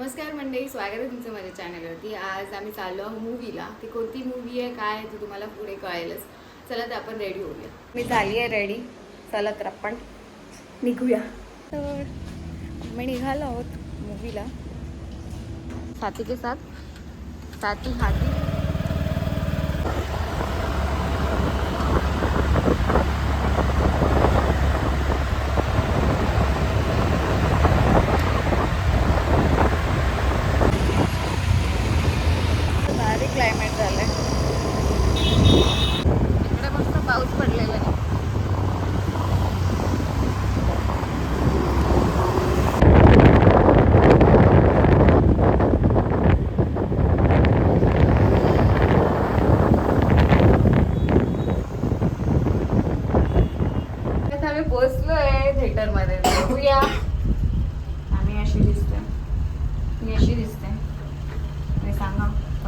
नमस्कार मंडळी स्वागत आहे तुमचं माझ्या चॅनलवरती आज आम्ही चाललो आहोत मूवीला ती कोणती मूवी आहे काय आहे ते तुम्हाला पुढे कळेलच. चला तर आपण रेडी होऊया. मी झाली आहे रेडी चला तर आपण निघूया. तर आम्ही निघालो आहोत मूवीला साथी के साथ साथी हाती भारी क्लायमेट झालंय इकडे मस्त पाऊस पडलेला आहे आता आम्ही पोचलोय थिएटरमध्ये बघूया आम्ही अशी दिसते मी अशी दिसते मी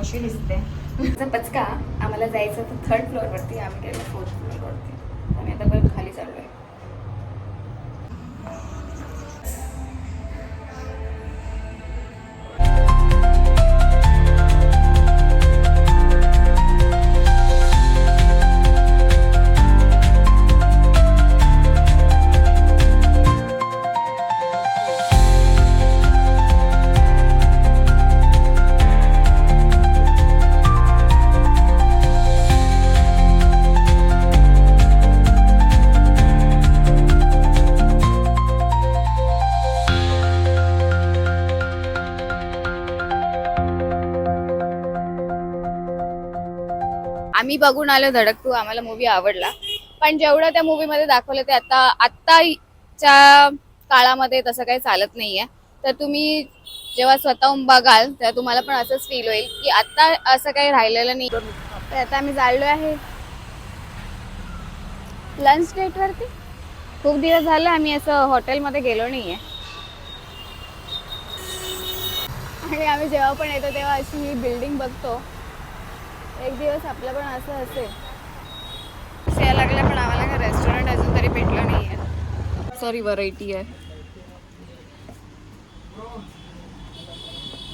अशी दिसते. तुमचा पचका आम्हाला जायचं तर थर्ड फ्लोअरवरती आम्ही गेलो फोर्थ फ्लोअरवरती आम्ही आता बरं खाली चाललोय. आम्ही बघून आलो धडक टू आम्हाला मूवी आवडला. पण जेवढं त्या मूवीमध्ये दाखवलं ते आता आत्ताच्या काळामध्ये तसं काही चालत नाहीये. तर तुम्ही जेव्हा स्वतःहून बघाल तेव्हा तुम्हाला पण असंच फील होईल की आता असं काही राहिलेलं नाही. तर आता आम्ही चाललो आहे. लंच डेटवरती खूप दिवस झालं आम्ही असं हॉटेलमध्ये गेलो नाहीये. आणि आम्ही जेव्हा पण येतो तेव्हा अशी ही बिल्डिंग बघतो. एक दिवस आपलं पण असं असेल. यायला लागलं पण आम्हाला काय रेस्टॉरंट अजून तरी भेटलं नाही आहे सॉरी व्हरायटी आहे.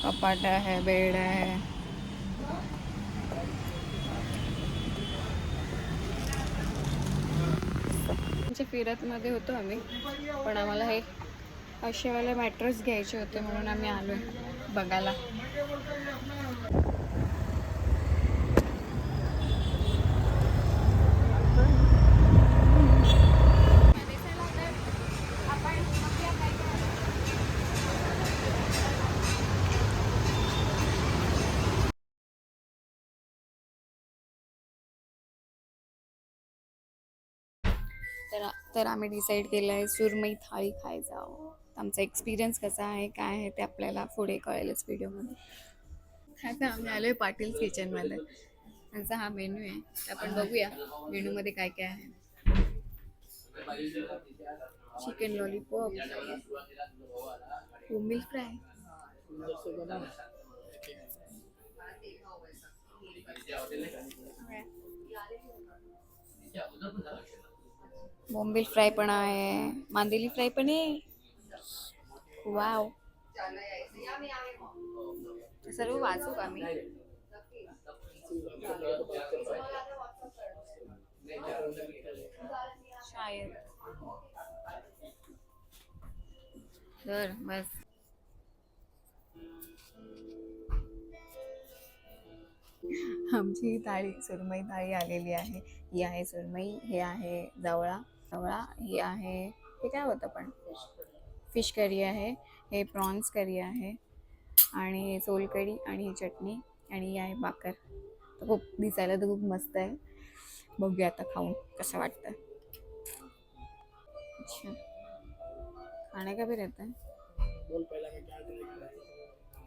कपाट आहे बेड आहे. आमच्या फिरतमध्ये होतो आम्ही पण आम्हाला हे असेवाले मॅट्रेस घ्यायचे होते म्हणून आम्ही आलो बघायला. तर तर आम्ही डिसाईड केलं आहे सुरमई थाळी खायचा आमचा एक्सपिरियन्स कसा आहे काय आहे ते आपल्याला पुढे कळेलच व्हिडिओमध्ये आता आम्ही आलो आहे पाटील किचनमध्ये त्यांचा हा मेन्यू आहे. तर आपण बघूया मेन्यूमध्ये काय काय आहे. चिकन लॉलीपॉप बोंबील फ्राय बोंबील फ्राय पण आहे मांदेली फ्राय पण आहे. वाव. सर्व वाचू का मी? शायद. तर बस. आमची थाळी सुरमई थाळी आलेली आहे. ही आहे सुरमई हे आहे जावळा. जवळा ही आहे. हे काय होतं पण? फिश करी आहे हे प्रॉन्स करी आहे आणि सोलकढी आणि ही चटणी आणि ही आहे बाकर तर खूप दिसायला तर खूप मस्त आहे. बघूया आता खाऊन कसं वाटतं. अच्छा. खाणे का भी रहता? है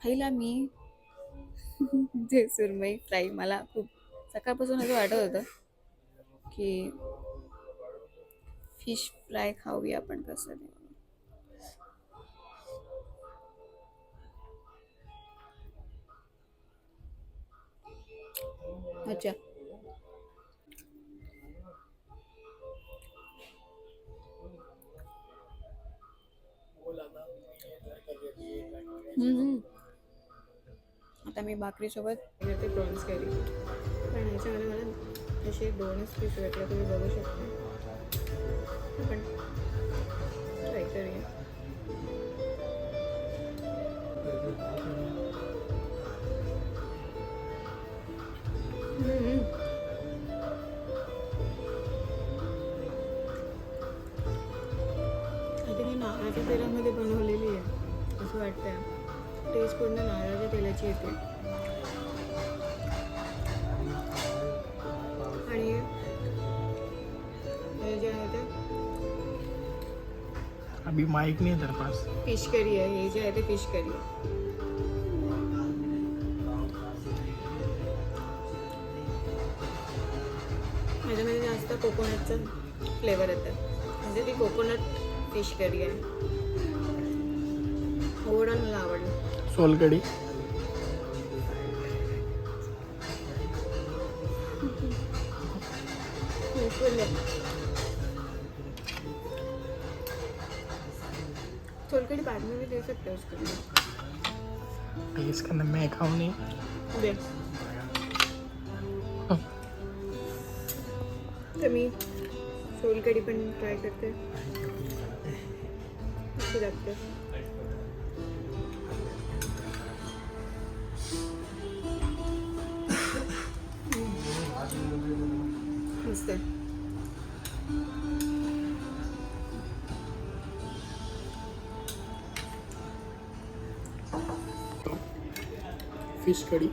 पहिला मी जे सुरमई फ्राय मला खूप सकाळपासून असं वाटत होतं की फिश फ्राय खाऊया आपण कसं ते. अच्छा. आता मी भाकरीसोबत प्रॉन्स करी पण ह्याच्यामध्ये मला असे दोनच पीस भेटले तुम्ही बघू शकता. आपण ट्राय करूया नारळाच्या तेलामध्ये बनवलेली आहे असं वाटतंय. टेस्ट पूर्ण नारळाच्या तेलाची येते. अभी माइक नहीं है तेरे पास। फिश करी आहे हे जे आहे ते फिश करी आहे ह्याच्यामध्ये जास्त कोकोनटचं फ्लेवर येतं म्हणजे ती कोकोनट फिश करी आहे ओव्हरऑल मला आवडलं सोलकडी सोलकड़ी बाद में भी दे सकते हो उसको. टेस्ट करना मैं खाऊं नहीं दे. तर मी सोलकडी पण ट्राय करते. लागते मस्त फिश कड़ी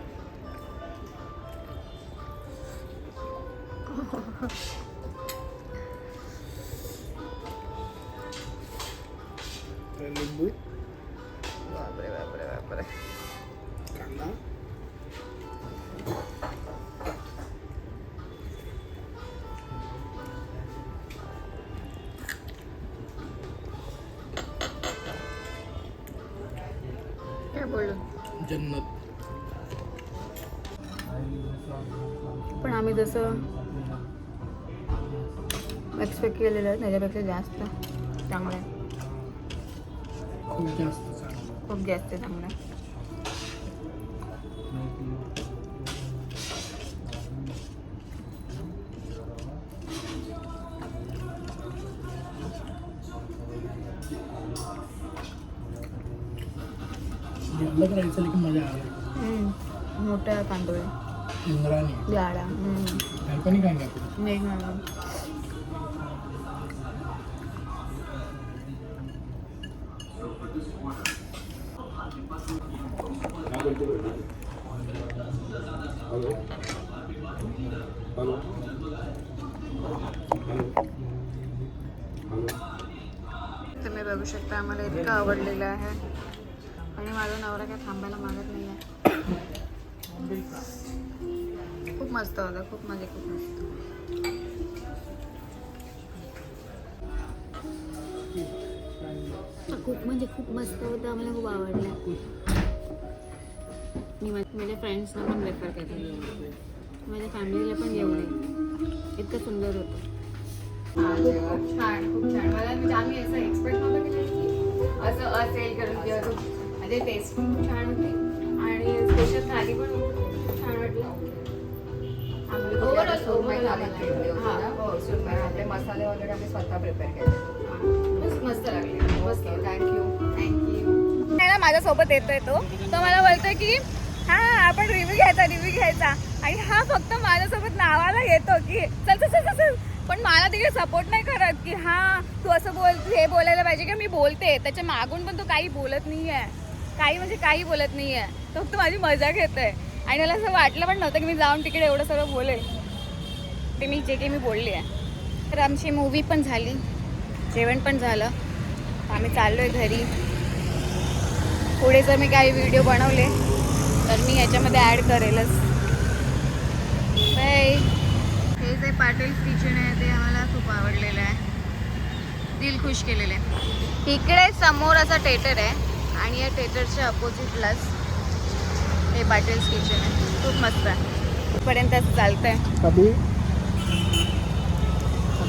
लिंबू बापरे बापरे बापरे कांदा जन्नत जसं एक्सपेक्ट केलेलं आहे त्याच्यापेक्षा जास्त चांगलं आहे खूप जास्त चांगलं खूप जास्त चांगलं आहे ये अलग राहायचं लेकिन मजा आला हम्म. मोठा तांदूळ आहे. इंद्राणी हम्म. घर पण नहीं खाएँगे आप नाही खाणार. तुम्ही बघू शकता आम्हाला इतकं आवडलेलं आहे आणि माझा नवरा काय थांबायला मागत नाही आहे खूप मस्त होता खूप म्हणजे खूप मस्त. खूप म्हणजे खूप मस्त होतं आम्हाला खूप आवडलं. मी मा- माझ्या फ्रेंड्सना पण रेफर केलं माझ्या फॅमिलीला पण घेऊन ये इतकं सुंदर होतं. खूप छान खूप छान. मला म्हणजे आम्ही असं एक्सपेक्ट नव्हतं केलं की असं असेल करून किंवा म्हणजे टेस्ट पण खूप छान होती. आणि स्पेशल थाली पण खूप छान वाटलं. हा, हो, सुरमई. आपले मसाले वगैरे आम्ही स्वतः प्रिपेअर केले. मस्त मस्त लागले. मस्त. थँक्यू थँक्यू ना माझ्यासोबत येतोय तो. तो मला बोलतोय की हा आपण रिव्ह्यू घ्यायचा रिव्ह्यू घ्यायचा. आणि हा फक्त माझ्यासोबत नावाला येतो की चल चल चल पण मला तिकडे सपोर्ट नाही करत की हा तू असं बोल तू हे बोलायला पाहिजे की मी बोलते. त्याच्या मागून पण तो काही बोलत नाहीये. काही म्हणजे काही बोलत नाहीये. तो फक्त माझी मजा घेतोय आणि मला असं वाटलं पण नव्हतं की मी जाऊन तिकडे एवढं सगळं बोलेल. ते मी जे काही मी बोलली आहे. तर आमची मूवी पण झाली. जेवण पण झालं. आम्ही चाललो आहे घरी. पुढे जर मी काही व्हिडिओ बनवले तर मी याच्यामध्ये ॲड करेलच. बाय हे जे पाटील किचन आहे ते आम्हाला खूप आवडलेलं आहे. दिल खुश केलेलं आहे. इकडे समोर असा थिएटर आहे आणि या थिएटरच्या अपोजिटलाच हे पाटील्स किचन आहे. खूप मस्त आहे. इथपर्यंत असं चालतं आहे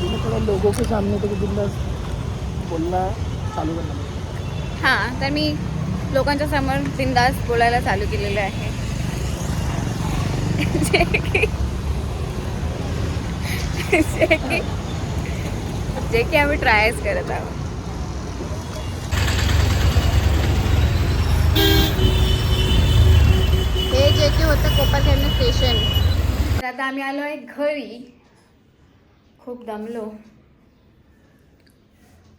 कभी थोड़ा लोगों के सामने तो बिंदास बोलना चालू करना हां तर मी लोकांच्या समोर बिंदास बोलायला चालू केलेलं आहे. जे की जे की जे की आम्ही ट्रायच करत आहोत. हे जे की होतं कोपरखंड स्टेशन तर आता आम्ही आलो आहे घरी. खूप दमलो.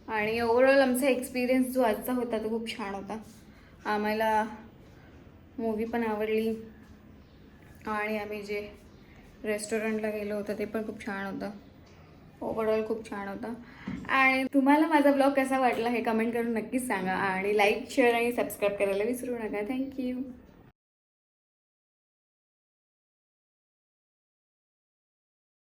आणि ओवरऑल आमचा एक्सपिरियन्स जो आजचा होता तो खूप छान होता. आम्हाला मूवी पण आवडली. आणि आम्ही जे रेस्टॉरंटला गेलो होतो ते पण खूप छान होतं. ओवरऑल खूप छान होता. आणि तुम्हाला माझा ब्लॉग कसा वाटला हे कमेंट करून नक्कीच सांगा. आणि लाईक शेअर आणि सबस्क्राईब करायला विसरू नका. थँक्यू